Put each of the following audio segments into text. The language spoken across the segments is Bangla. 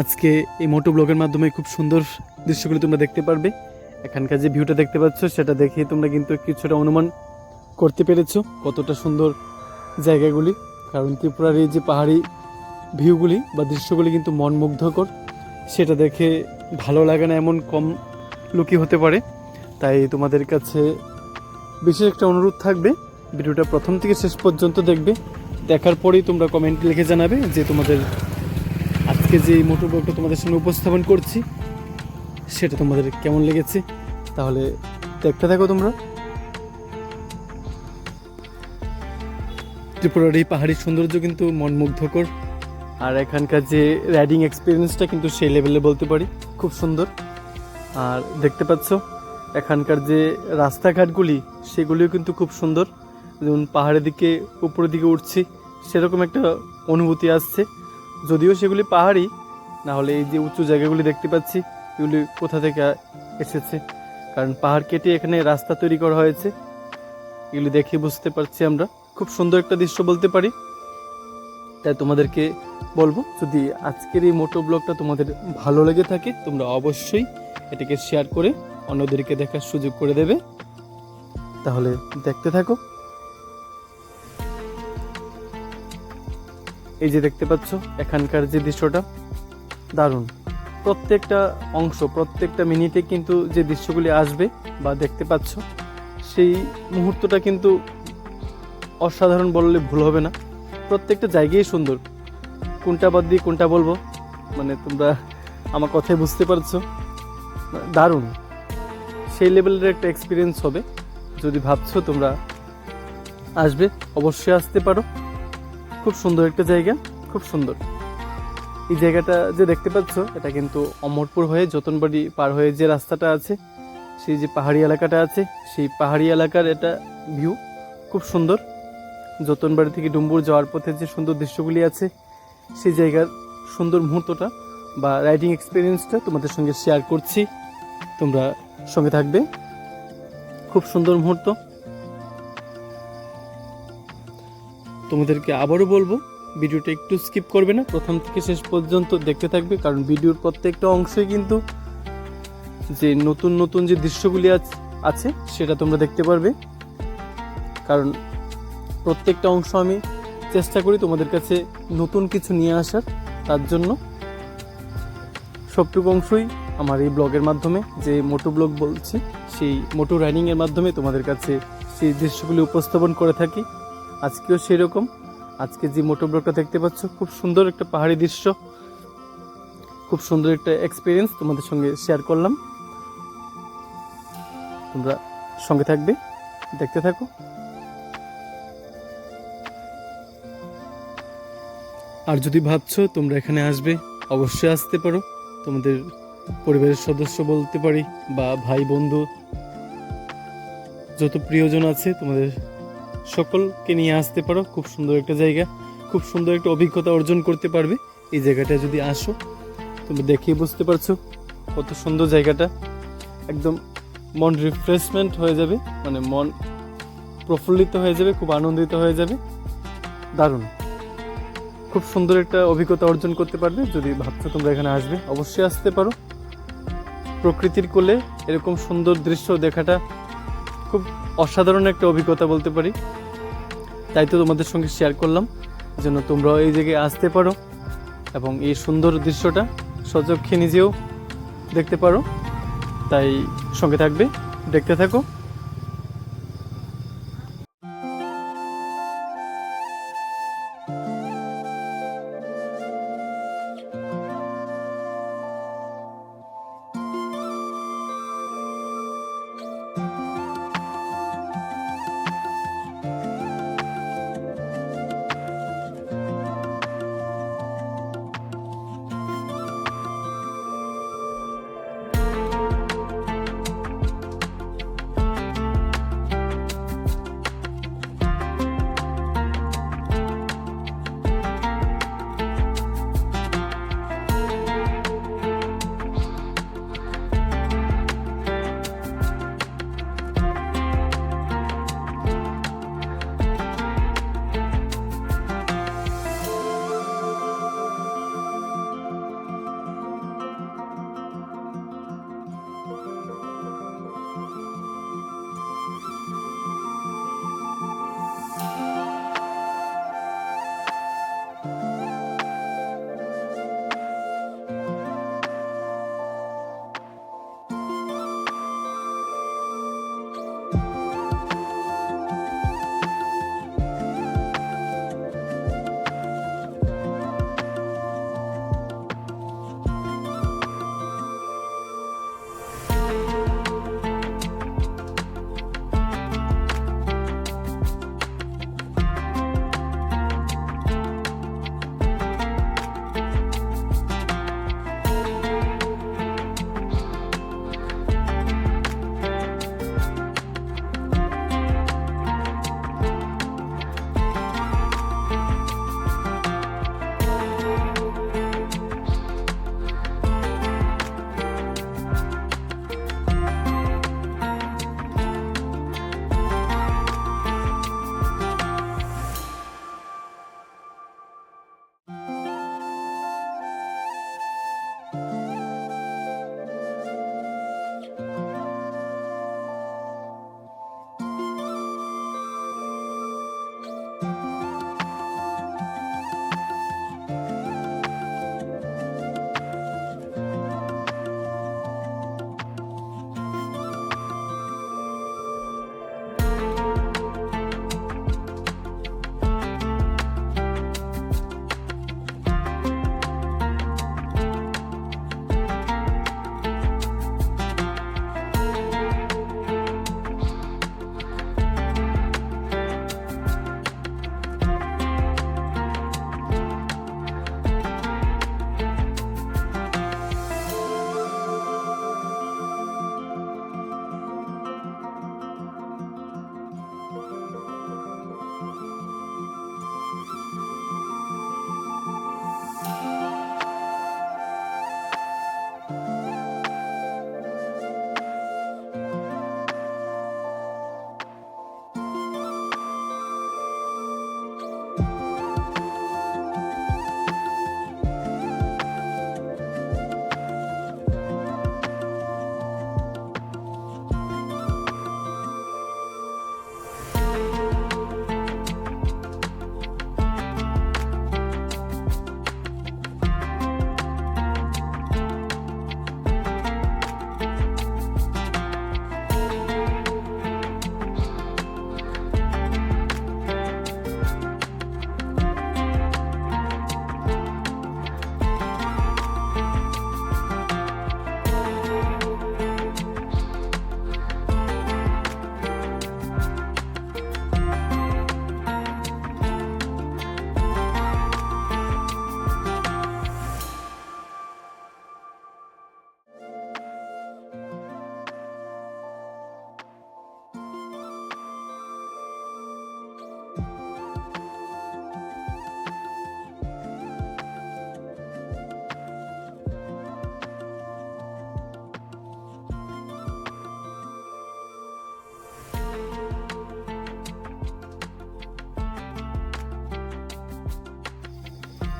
আজকে এই মোটো ব্লগের মাধ্যমে খুব সুন্দর দৃশ্যগুলি তোমরা দেখতে পারবে। এখানকার যে ভিউটা দেখতে পাচ্ছ, সেটা দেখে তোমরা কিন্তু কিছুটা অনুমান করতে পেরেছ কতটা সুন্দর জায়গাগুলি। কারণ ত্রিপুরার এই যে পাহাড়ি ভিউগুলি বা দৃশ্যগুলি কিন্তু মনমুগ্ধকর, সেটা দেখে ভালো লাগে না এমন কম লুকি হতে পারে। তাই তোমাদের কাছে বিশেষ একটা অনুরোধ থাকবে, ভিডিওটা প্রথম থেকে শেষ পর্যন্ত দেখবে। দেখার পরেই তোমরা কমেন্ট লিখে জানাবে যে তোমাদের আজকে যে মোটর ব্লগটা তোমাদের সামনে উপস্থাপন করছি, সেটা তোমাদের কেমন লেগেছে, তাহলে দেখতে থাকো তোমরা। ত্রিপুরার এই পাহাড়ি সৌন্দর্য কিন্তু মনমুগ্ধকর। আর এখানকার যে রাইডিং এক্সপিরিয়েন্সটা কিন্তু সেই লেভেলে বলতে পারি, খুব সুন্দর। আর দেখতে পাচ্ছ, এখানকার যে রাস্তাঘাটগুলি, সেগুলিও কিন্তু খুব সুন্দর। যেমন পাহাড়ের দিকে, উপরের দিকে উঠছি, সেরকম একটা অনুভূতি আসছে। যদিও সেগুলি পাহাড়ি, না হলে এই যে উঁচু জায়গাগুলি দেখতে পাচ্ছি, এগুলি কোথা থেকে এসেছে? কারণ পাহাড় কেটে এখানে রাস্তা তৈরি করা হয়েছে। এগুলি দেখে বুঝতে পারছি আমরা। খুব সুন্দর একটা দৃশ্য বলতে পারি। তাই তোমাদেরকে বলব, যদি আজকের এই মোটো ব্লগটা তোমাদের ভালো লেগে থাকে, তোমরা অবশ্যই এটাকে শেয়ার করে অন্যদেরকে দেখার সুযোগ করে দেবে। তাহলে দেখতে থাকো। এই যে দেখতে পাচ্ছ, এখানকার যে দৃশ্যটা, দারুণ। প্রত্যেকটা অংশ, প্রত্যেকটা মিনিটে কিন্তু যে দৃশ্যগুলি আসবে বা দেখতে পাচ্ছ, সেই মুহূর্তটা কিন্তু অসাধারণ বললে ভুল হবে না। প্রত্যেকটা জায়গায় সুন্দর। কোনটা বাদ দিয়ে কোনটা বলব? মানে তোমরা আমার কথাই বুঝতে পারছ। দারুণ। সেই লেভেলের একটা এক্সপিরিয়েন্স হবে। যদি ভাবছ তোমরা আসবে, অবশ্যই আসতে পারো। খুব সুন্দর একটা জায়গা, খুব সুন্দর। এই জায়গাটা যে দেখতে পাচ্ছ, এটা কিন্তু অমরপুর হয়ে যতনবাড়ি পার হয়ে যে রাস্তাটা আছে, সেই যে পাহাড়ি এলাকাটা আছে, সেই পাহাড়ি এলাকার এটা ভিউ খুব সুন্দর। যতনবাড়ি থেকে ডুম্বুর যাওয়ার পথে যে সুন্দর দৃশ্যগুলি আছে, সেই জায়গার সুন্দর মুহূর্তটা বা রাইডিং এক্সপিরিয়েন্সটা তোমাদের সঙ্গে শেয়ার করছি। তোমরা সঙ্গে থাকবে। খুব সুন্দর মুহূর্ত। তোমাদেরকে আবারও বলব, ভিডিওটা একটু স্কিপ করবে না। প্রথম থেকে শেষ পর্যন্ত দেখতে থাকবে, কারণ ভিডিওর প্রত্যেকটা অংশই কিন্তু যে নতুন নতুন যে দৃশ্যগুলি আছ- সেটা তোমরা দেখতে পারবে। কারণ প্রত্যেকটা অংশ আমি চেষ্টা করি তোমাদের কাছে নতুন কিছু নিয়ে আসার, তার জন্য। সবটুকু অংশই আমার এই ব্লগের মাধ্যমে, যে মোটো ব্লগ বলছি, সেই মোটো রাইডিংয়ের মাধ্যমে তোমাদের কাছে সেই দৃশ্যগুলি উপস্থাপন করে থাকি। আজকেও সেই রকম আজকে যে মোটো ব্লগটা দেখতে পাচ্ছ, খুব সুন্দর একটা পাহাড়ি দৃশ্য। খুব সুন্দর একটা এক্সপিরিয়েন্স তোমাদের সঙ্গে শেয়ার করলাম। তোমরা সঙ্গে থাকবে, দেখতে থাকো। আর যদি ভাবছ তোমরা এখানে আসবে, অবশ্যই আসতে পারো। তোমাদের পরিবারের সদস্য বলতে পারি বা ভাই বন্ধু যত প্রিয়জন আছে তোমাদের সকলকে নিয়ে আসতে পারো। খুব সুন্দর একটা জায়গা। খুব সুন্দর একটা অভিজ্ঞতা অর্জন করতে পারবে। এই জায়গাটা যদি আসো, তুমি দেখেই বুঝতে পারছ কত সুন্দর জায়গাটা। একদম মন রিফ্রেশমেন্ট হয়ে যাবে মানে মন প্রফুল্লিত হয়ে যাবে, খুব আনন্দিত হয়ে যাবে। দারুণ। খুব সুন্দর একটা অভিজ্ঞতা অর্জন করতে পারবে। যদি ভাবছ তোমরা এখানে আসবে, অবশ্যই আসতে পারো। প্রকৃতির কোলে এরকম সুন্দর দৃশ্য দেখাটা খুব অসাধারণ একটা অভিজ্ঞতা বলতে পারি। তাই তো তোমাদের সঙ্গে শেয়ার করলাম। যেন তোমরাও এই জায়গায় আসতে পারো এবং এই সুন্দর দৃশ্যটা সচক্ষে নিজেও দেখতে পারো। তাই সঙ্গে থাকবে, দেখতে থাকো।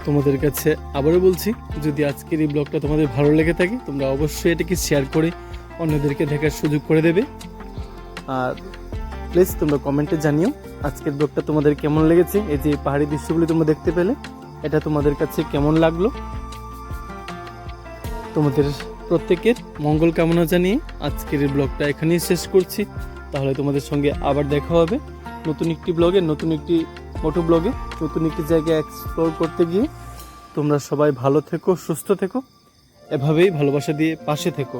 তোমাদের কাছে আবারও বলছি, যদি আজকের এই ব্লগটা তোমাদের ভালো লেগে থাকে, তোমরা অবশ্যই এটাকে শেয়ার করে অন্যদেরকে দেখার সুযোগ করে দেবে। আর প্লিজ তোমরা কমেন্টে জানিও আজকের ব্লগটা তোমাদের কেমন লেগেছে, এই যে পাহাড়ি দৃশ্যগুলি তোমরা দেখতে পেলে, এটা তোমাদের কাছে কেমন লাগল? তোমাদের প্রত্যেকের মঙ্গল কামনা জানিয়ে আজকের এই ব্লগটা এখানেই শেষ করছি। তাহলে তোমাদের সঙ্গে আবার দেখা হবে নতুন একটি ব্লগে, নতুন একটি মোটো ব্লগে নতুন একটি জায়গায় এক্সপ্লোর করতে গিয়ে তোমরা সবাই ভালো থেকো, সুস্থ থেকো। এভাবেই ভালোবাসা দিয়ে পাশে থেকো।